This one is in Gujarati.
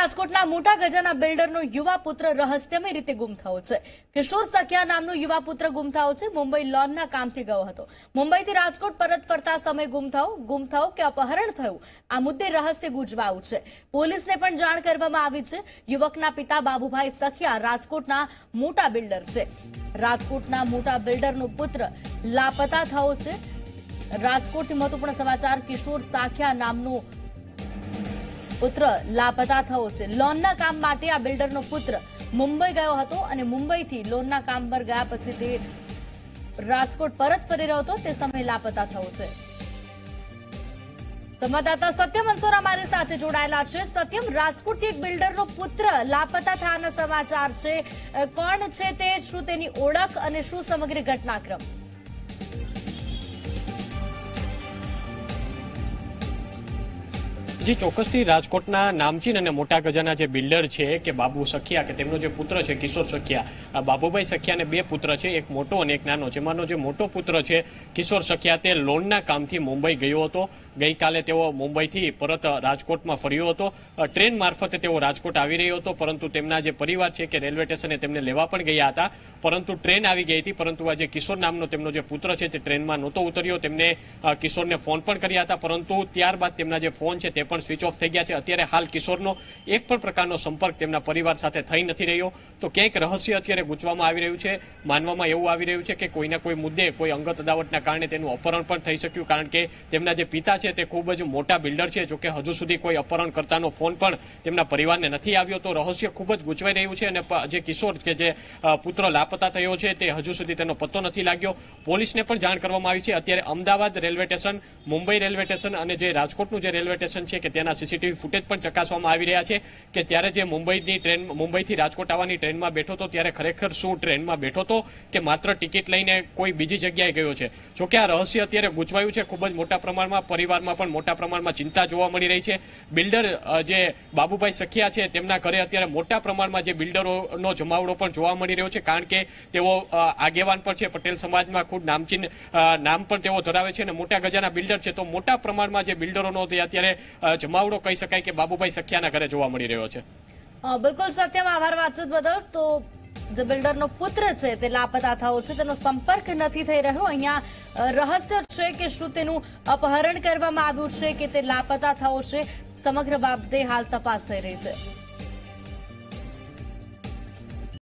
રાજકોટના મોટા ગજાના બિલ્ડરનો યુવા પુત્ર રહસ્યમય રીતે ગુમ થયો છે. કિશોર સખિયા નામનો યુવા પુત્ર ગુમ થયો છે. મુંબઈ લોનના કામથી ગયો હતો. મુંબઈથી રાજકોટ પરત ફરતા સમય ગુમ થયો. ગુમ થયો કે અપહરણ થયું? આ મુદ્દે રહસ્ય ગુજવાયું છે. પોલીસને પણ જાણ કરવામાં આવી છે. યુવકના પિતા બાબુભાઈ સખિયા રાજકોટના મોટા બિલ્ડર છે. રાજકોટના મોટા બિલ્ડરનો પુત્ર લાપતા થયો છે. રાજકોટથી મહત્વપૂર્ણ સમાચાર કિશોર સાખિયા નામનો પુત્ર લાપતા થયો છે. લોનના કામ માટે આ બિલ્ડરનો પુત્ર મુંબઈ ગયો હતો અને મુંબઈથી લોનના કામ પર ગયા પછી તે રાજકોટ પરત ફરી રહ્યો હતો. તે સમયે લાપતા થયો છે. સંવાદદાતા સત્યમ અંસોરા મારી સાથે જોડાયેલા છે. સત્યમ, રાજકોટથી એક બિલ્ડરનો પુત્ર લાપતા થયાના સમાચાર છે. કોણ છે તે? શું તેની ઓળખ અને શું સમગ્ર ઘટનાક્રમ? જી ચોક્કસથી રાજકોટના નામચીન અને મોટા ગજાના જે બિલ્ડર છે, કે બાબુ સખિયા, કે તેમનો જે પુત્ર છે, કિશોર સખિયા બાબુભાઈ સખિયાને બે પુત્ર છે, એક મોટો અને એક નાનો. જેમાંનો જે મોટો પુત્ર છે, કિશોર સખિયા, તે લોનના કામથી મુંબઈ ગયો હતો. ગઈકાલે તેઓ મુંબઈથી પરત રાજકોટમાં ફર્યો હતો. ટ્રેન મારફતે તેઓ રાજકોટ આવી રહ્યો હતો, પરંતુ તેમના જે પરિવાર છે, કે રેલવે સ્ટેશને તેમને લેવા પણ ગયા હતા. પરંતુ ટ્રેન આવી ગઈ હતી, પરંતુ આ જે કિશોર નામનો તેમનો જે પુત્ર છે, તે ટ્રેનમાં નહોતો ઉતર્યો. તેમને કિશોરને ફોન પણ કર્યા હતા, પરંતુ ત્યારબાદ તેમના જે ફોન છે, તે પણ સ્વિચ ઓફ થઈ ગયા છે. અત્યારે હાલ કિશોરનો એક પણ પ્રકારનો સંપર્ક તેમના પરિવાર સાથે થઈ નથી રહ્યો. તો ક્યાંક રહસ્ય અત્યારે ગૂંચવામાં આવી રહ્યું છે. માનવામાં એવું આવી રહ્યું છે કે કોઈના કોઈ મુદ્દે કોઈ અંગત અદાવતના કારણે તેનું અપહરણ પણ થઈ શક્યું, કારણ કે તેમના જે પિતા છે તે ખૂબ જ મોટા બિલ્ડર છે, જોકે હજુ સુધી કોઈ અપહરણ કરતાનો ફોન પણ તેમના પરિવારને નથી આવ્યો. તો રહસ્ય ખૂબ જ ગૂંચવાઈ રહ્યું છે અને જે કિશોર કે જે પુત્ર લાપતા થયો છે તે હજુ સુધી તેનો પત્તો નથી લાગ્યો. પોલીસને પણ જાણ કરવામાં આવી છે. અત્યારે Ahmedabad railway station, Mumbai railway station અને જે રાજકોટનું જે રેલવે સ્ટેશન છે કે તેના સીસીટીવી ફૂટેજ પણ ચકાસવામાં આવી રહ્યા છે કે ત્યારે જે મુંબઈની ટ્રેન, મુંબઈથી રાજકોટ આવવાની ટ્રેનમાં બેઠો હતો, ત્યારે ખરેખર શું ટ્રેનમાં બેઠો હતો કે માત્ર ટિકિટ લઈને કોઈ બીજી જગ્યાએ ગયો છે? જોકે આ રહસ્ય અત્યારે ગૂંચવાયું છે, ખૂબ જ મોટા પ્રમાણમાં, પરિવારમાં પણ મોટા પ્રમાણમાં ચિંતા જોવા મળી રહી છે. બિલ્ડર જે બાબુભાઈ સખિયા છે, તેમના ઘરે અત્યારે મોટા પ્રમાણમાં જે બિલ્ડરોનો જમાવડો પણ જોવા મળી રહ્યો છે, કારણ કે તેઓ આગેવાન પણ છે. પટેલ સમાજમાં ખૂબ નામચીન નામ પણ તેઓ ધરાવે છે અને મોટા ગજાના બિલ્ડર છે. તો મોટા પ્રમાણમાં જે બિલ્ડરોનો અત્યારે જમાવડો કહી શકાય કે બાબુભાઈ સખિયાના ઘરે જોવા મળી રહ્યો છે? બિલકુલ સત્યમ આભાર વાતચીત બદલ. તો જે બિલ્ડરનો પુત્ર છે, તે લાપતા થયો છે, તેનો સંપર્ક નથી થઈ રહ્યો. અહીંયા રહસ્ય છે કે શું તેનું અપહરણ કરવામાં આવ્યું છે, કે તે લાપતા થયો છે, સમગ્ર બાબતે હાલ તપાસ થઈ રહી છે.